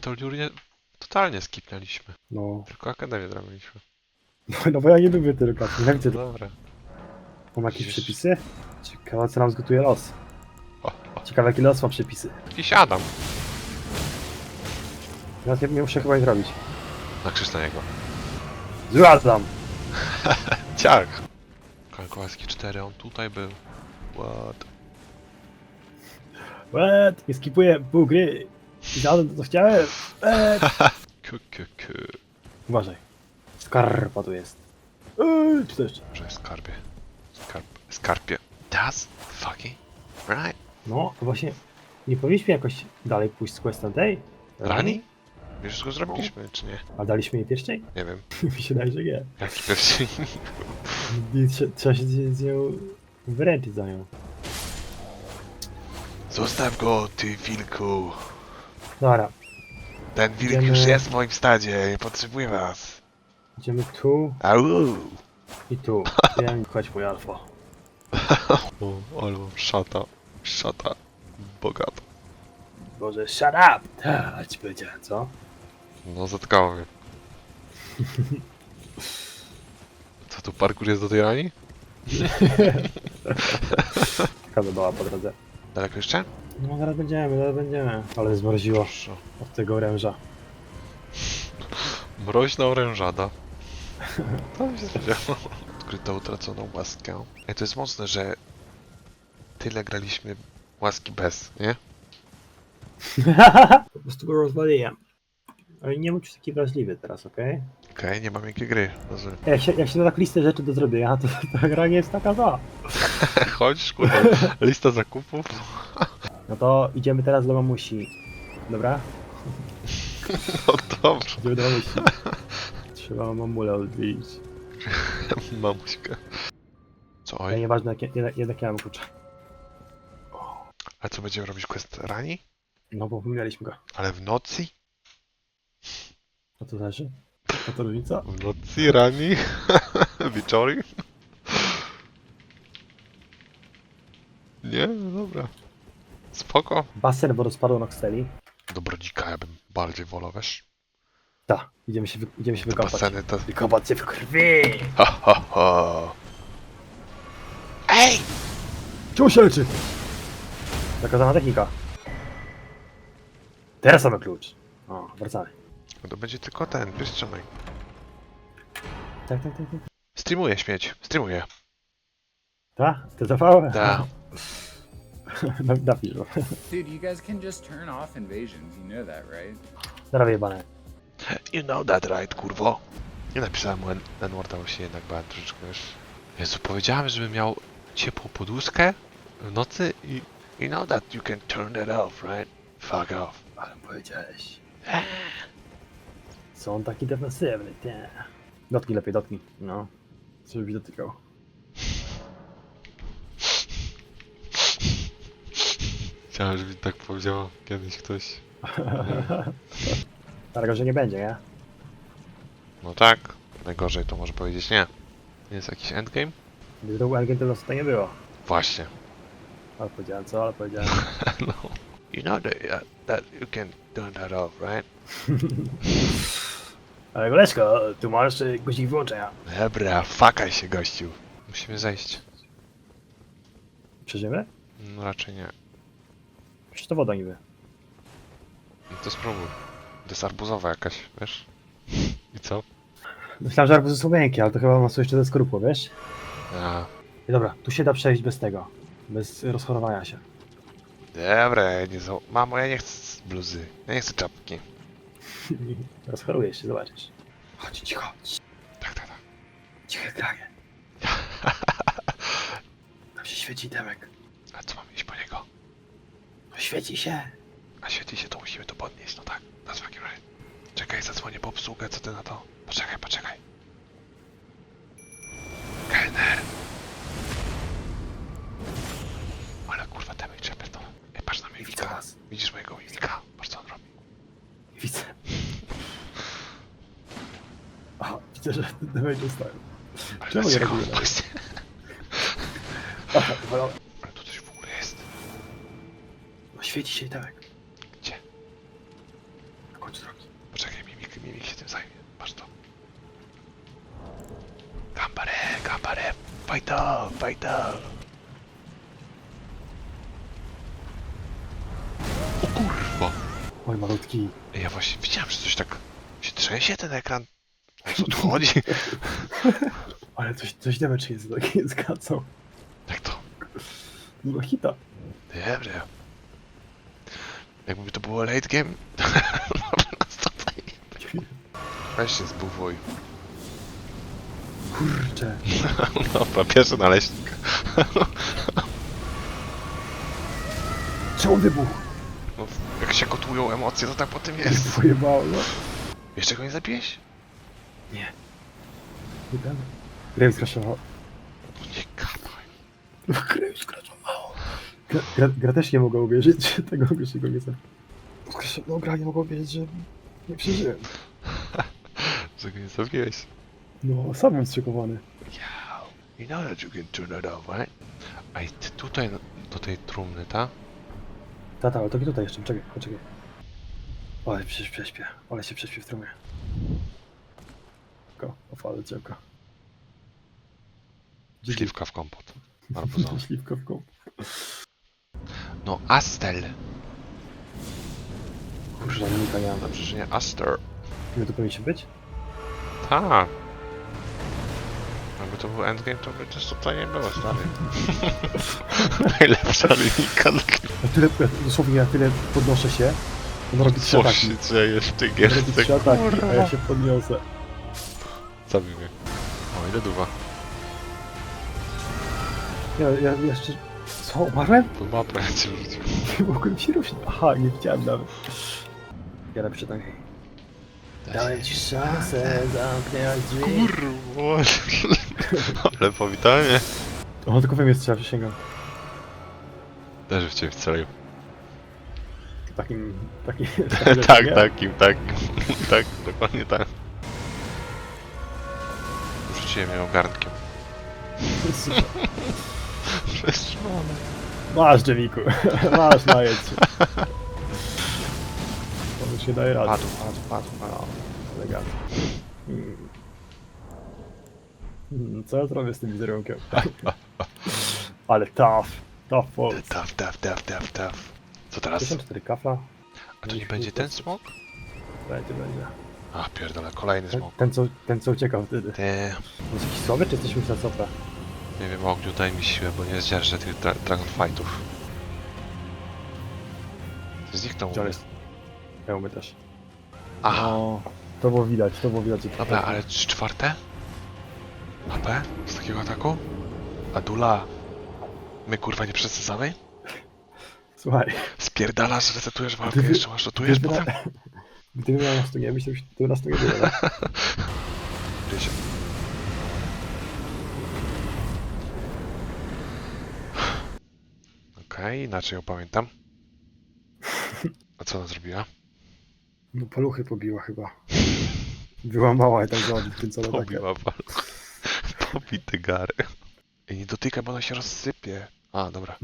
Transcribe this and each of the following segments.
My to Liurię totalnie skipnęliśmy. No, Tylko Akademię zrobiliśmy. no, no bo ja nie lubię tylko. Jak ty Dobra. Mam jakieś przepisy? Ciekawe co nam zgotuje los. O, o. Ciekawe jaki los ma przepisy. Jakiś Adam. Ja nie, nie muszę chyba ich zrobić. Nakrzyż na niego. Zgadzam! Ciach. Kalkowalski 4, on tutaj był. What? Łet! Nie skipuję pół gry. I zadam to co chciałem. Ku, ku, ku. Uważaj. Skarpa tu jest. Eee, czy to jeszcze? Skarbie. Skarp. Skarpie. Does fucking right. No, właśnie nie powinniśmy jakoś dalej pójść z questem tej? Rani? Wiesz, go zrobiliśmy, czy nie? A daliśmy jej pierścień? Nie wiem. Mi się daje, że nie. Jaki? I trze- Trzeba się z z nią wyręczyć za nią. Zostaw go, ty wilku. Dobra, Ten wilk Idziemy- już jest w moim stadzie, nie potrzebuję was. idziemy tu Au! i tu. Ja chodź mój alfa. O, mam szata. Szata. Bogato. Boże, shut up! Tak, ci powiedziałem, co? No, zatkało mnie. Co tu parkour jest do tej rani? Taka doła po drodze. Daleko jeszcze? No zaraz będziemy, zaraz będziemy. Ale zmroziło Proszę. od tego oręża. Mroźna orężada. To mi się spodziewało. Odkryto utraconą łaskę. Ej, to jest mocne, że tyle graliśmy łaski bez, nie? po prostu go rozwaliłem. Ale nie bądź taki wrażliwy teraz, okej? Okej, nie mam jakiej gry. Rozumiem. Jak się, jak się da tak listę rzeczy do zrobienia, to ta gra nie jest taka zła. Chodź, kurde. Lista zakupów. No to idziemy teraz do mamusi. Dobra? No dobrze. Idziemy do mamusi. Trzeba mamulę odwiedzić. Mamuśka. Co, Ale oj? nieważne, jak, jednak, jednak ja mam klucza. A co będziemy robić quest rani? No bo mieliśmy go. Ale w nocy? A to zależy? A to różnica? W nocy rani? Wieczory? Nie, no dobra. Spoko. Basen wodospadł Noxteli. Do Brodzika ja bym bardziej wolał, wiesz? Tak, idziemy się, wy, idziemy się Te wykąpać. baseny to... Wykąpać się w krwi! Ha, ha, ha. Ej! Czemu się leczy? Zakazana technika. Teraz mamy klucz. O, wracamy. No to będzie tylko ten, pierścionek. Tak, tak, tak, tak. Streamuję śmieć, streamuję. Tak? Ty zapałem? Da. Na- Napisz go. Dude, you guys can just turn off invasions. You know that, right? Zaraz wyjebane. You know that right, kurwo. Nie napisałem mu N-worda, bo się jednak bałem troszeczkę, wiesz. Jezu, powiedziałem, żebym miał ciepłą poduszkę w nocy i... You know that you can turn that off, right? Fuck off. Ale powiedziałeś. Co on taki defensywny, nie. Dotknij lepiej, dotknij. No. Żebyś dotykał. Chciałem, żeby tak powiedział kiedyś ktoś. Ale że nie będzie, nie? No tak. Najgorzej to może powiedzieć nie. Jest jakiś endgame? Gdyby to był Elgin, to losu to nie było. Właśnie. Ale powiedziałem co, ale powiedziałem. no. You know that, uh, that you can turn that off, right? Ale Goleszko, tu masz y, guzik wyłączenia. Dobra, fakaj się gościu. Musimy zejść. Przeżyjemy? No raczej nie. Przecież to woda niby. No to spróbuj. To jest arbuzowa jakaś, wiesz? I co? Myślałem, że arbuzy są miękkie, ale to chyba masz jeszcze ze skorupą, wiesz? A, I dobra, tu się da przejść bez tego. Bez rozchorowania się. dobra, ja nie za... Mamo, ja nie chcę bluzy. Ja nie chcę czapki. Rozchorujesz się, zobaczysz. Chodź, cicho. Tak, tak, tak. Ciche kranie. Tam się świeci demek. A co mamy iść po niego? No świeci się. A świeci się, to musimy to podnieść, no tak. That's fucking right. Czekaj, zadzwonię po obsługę, co ty na to? Poczekaj, poczekaj. Kelner! Ale kurwa, temek trzeba pierdolę. Ej, patrz na Widzę mimika. was. Widzisz mojego mimika? Patrz co on robi. Widzę. Aha, widzę, że został. Ale Czemu dlaczego? robiłem? Właśnie. Aha, wolał- Ale tu coś w ogóle jest. No świeci się demek. Gdzie? Na chodź drogi. Poczekaj, mimik, mimik się tym zajmie. Patrz to. Gambare, gambare, fajto, fajto. O kurwa. Oj, malutki. Ja właśnie widziałem, że coś tak się trzęsie ten ekran. O co tu chodzi? Ale coś, coś damage jest taki zgadzał. Jak to? No hita. Dobrze. Jakby to było late game. Weź się zbuwuj. Kurczę. Dobra, pierwszy naleśnik. Czemu wybuch? No, jak się gotują emocje, to tak po tym jest. Pojebało, no. Jeszcze go nie zabiłeś? Nie. Nie damy. Grave skraszował. No nie kapaj. No, Grave skraszowało. Gra, gra, gra też nie mogła uwierzyć, że tego pierwszego nie. Skraszował- No, gra nie mogła uwierzyć, że nie przeżyłem. Że go nie zabiłeś. No, sam byłem zszokowany. Yeah. You know that you can turn it off, right? A i ty tutaj do tej trumny, ta? Tata, ale to nie tutaj jeszcze, czekaj, poczekaj. Ale się prześpię, ale się prześpię w trumie. Ko, opalę ciałka. Śliwka w kompot. Albo no. Śliwka w kąp. No, Astel. Unika nie mam. Dobrze, że nie Aster. Ile to powinien być? Tak. Jakby to był endgame, to by też tutaj nie było, stary. Najlepsza linijka Na tyle, ja dosłownie na tyle podnoszę się, on robi trzy Co ataki. się dzieje w tej On robi gierce, trzy ataki, a ja się podniosę. O, ile duwa? Ja, ja jeszcze... Co, umarłem? To mapę cię rzucił. Nie mogłem się ruszyć. Aha, nie widziałem nawet. Ja napiszę tak. Dałem ci szansę zamknąć drzwi. Kurwa. Ale powitanie. O, tylko we mnie strzela, przysięgam. Też w ciebie wcelił. Takim... takim... tak, takim, takim. tak, dokładnie tak. Rzuciłem ją garnkiem. Przetrzymane. Masz, Dżemiku. Masz, najedź się. To już nie daje rady. Padł, padł, padł, padł. Elegancko. Hmm. Hmm, Co ja zrobię z tym wizerunkiem? Ale tough. Tough folks. Taf, taf, taf, taf, taf. Co teraz? 54 kafla. A to nie będzie ten smok? Będzie, będzie. A pierdolę, kolejny Ten, smok. ten, co, ten co uciekał wtedy. Ty, Jest jakiś słaby, czy jesteśmy na copę? nie wiem, ogniu daj mi siłę, bo nie zdzierżę tych dra Dragon Fightów. Zniknął Gdzie on mnie. jest? Ja umiem też. Aha, No, to było widać, to było widać. dobra, ale czy czwarte? AP? Z takiego ataku? Adula, my kurwa nie przesadzamy? Słuchaj, Spierdalasz, resetujesz walkę, Gdyby- jeszcze masz rotujesz gdyby, potem? Na, gdyby miał nas tu nie być, to, już- to by nas tu nie było. no. Gdzieś. Okej, inaczej ją pamiętam. A co ona zrobiła? No paluchy pobiła chyba. Wyłamała i tak ten cały atakę. Pobiła walkę. Pobity gary. I nie dotykaj, bo ona się rozsypie. A, dobra.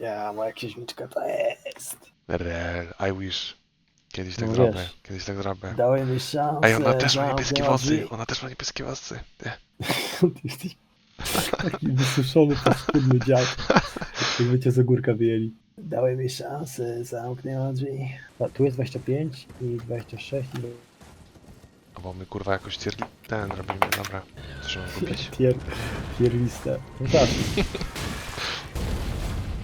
Ja, moja księżniczka to jest. Rel, I wish. Kiedyś tak No zrobię, wiesz. kiedyś tak zrobię. Dałem mi szansę. Ej, ona też ma niebieskie włosy, drzwi. ona też ma niebieskie włosy. Nie. Ty jesteś taki wysuszony, paskudny dziad. Jakby cię z ogórka wyjęli. Dałem mi szansę, zamknęła drzwi. A, tu jest 25 i 26 i A bo my kurwa jakoś tier ten robimy, dobra. Mam kupić? pier, pierliste. No tak.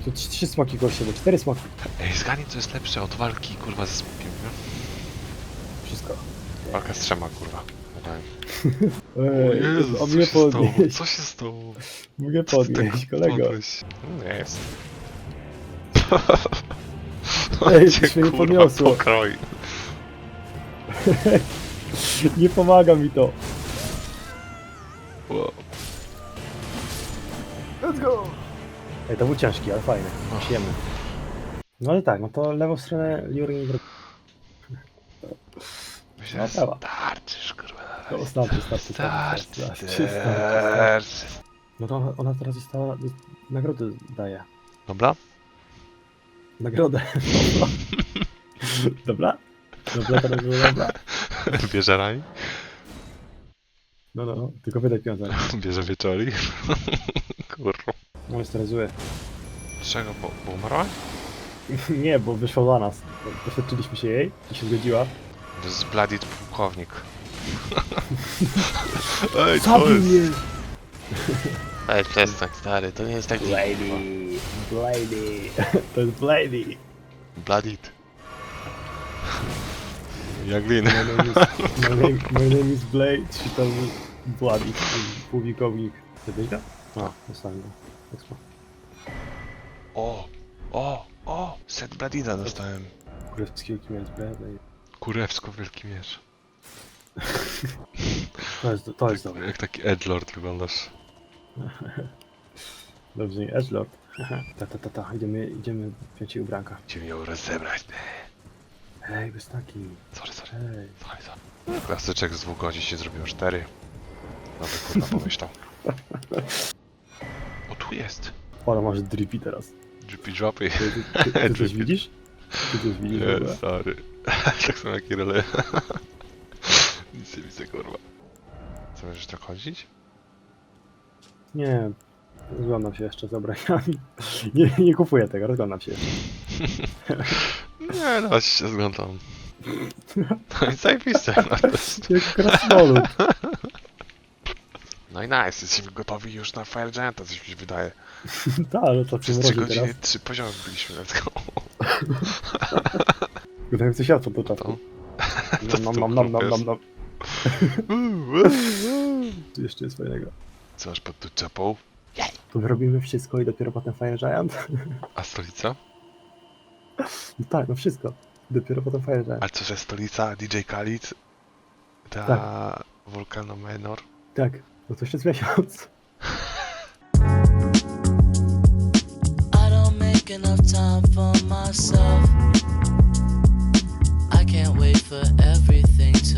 Tu trzy, trzy smoki goście, bo cztery smoki. Ej, zgadnij co jest lepsze od walki kurwa ze smokiem, nie? Wszystko. Walka z trzema kurwa. Gadałem. Ej, o co mnie się stało? podnieść. Co się stało? Mogę podnieść, kolego. Podnieś. Nie jest. Ej, Cię, coś mnie kurwa, podniosło. pokroi. Nie pomaga mi to. Wow. Let's go! Ej, to był ciężki, ale fajny. Przyjemny. No ale tak, no to lewą stronę Juri nie Myślę, No, że prawa. starczysz kurwa To starczy, starczy, Starczy, starczy, starczy, starczy. starczy. No to ona, ona teraz dostała, nagrody daje. Dobra? nagrodę. Dobra? Dobra, to nagroda, dobra. Bierze raj, No, no, no, tylko wydaj pieniądze. bierze wieczori. Kurwa. No jest teraz zły. Czego, bo, bo umarła? Nie, bo wyszła za nas. Doświadczyliśmy się jej i się zgodziła. To jest Bladit pułkownik. Ej, to Zabił jest... mnie! Ej, przestań, stary, to nie jest tak Blady! Blady! To jest Blady! Bladit. Jak lin. My name is, my name, my name is Blade, told me Bloody, pułkownik. Ty go? A, dostałem go. Expo. O, o, o, set Bladida dostałem. Królewski wielki miecz Blade. Kurewsko wielki miecz. To jest, to jest dobre. Jak taki edgelord wyglądasz. Dobrze, nie Edgelord. Ta, ta, ta, ta, idziemy, idziemy wziąć jej ubranka. Cię ją rozebrać. Hej, bez taki. Sorry, sorry. Hej. Sorry, sorry. Klasyczek z dwóch godzin się zrobiło cztery. No to kurwa pomyślał. Tu jest. Ola, masz drippy teraz. Drippy droppy. Ty, ty, ty, ty coś widzisz? Ty coś widzisz? Nie, sorry. tak samo jak Irele. Nic nie widzę, kurwa. Co, będziesz tak chodzić? Nie, rozglądam się jeszcze za ubraniami. Nie, nie kupuję tego, rozglądam się jeszcze. Nie, no, się zglądam. No i zajebiste, no to jest... Jak krasnolud. No i nice, jesteśmy gotowi już na Fire Gianta, coś mi się wydaje. Tak, ale to Przez przy 3 mrozie teraz. godziny, 3 poziomy byliśmy, let's go. Gdybym coś światło po To. czapku. Nom, nom, nom, nom, nom, nom. Tu jeszcze jest fajnego. Co masz pod czapą? To my robimy wszystko i dopiero potem Fire Giant? A stolica? No tak, no wszystko. Dopiero potem Fire Giant. A co, że stolica DJ Khalid? Ta Tak. Volcano Manor? Tak, to miesiąc. I don't make enough time for myself. I can't wait forever.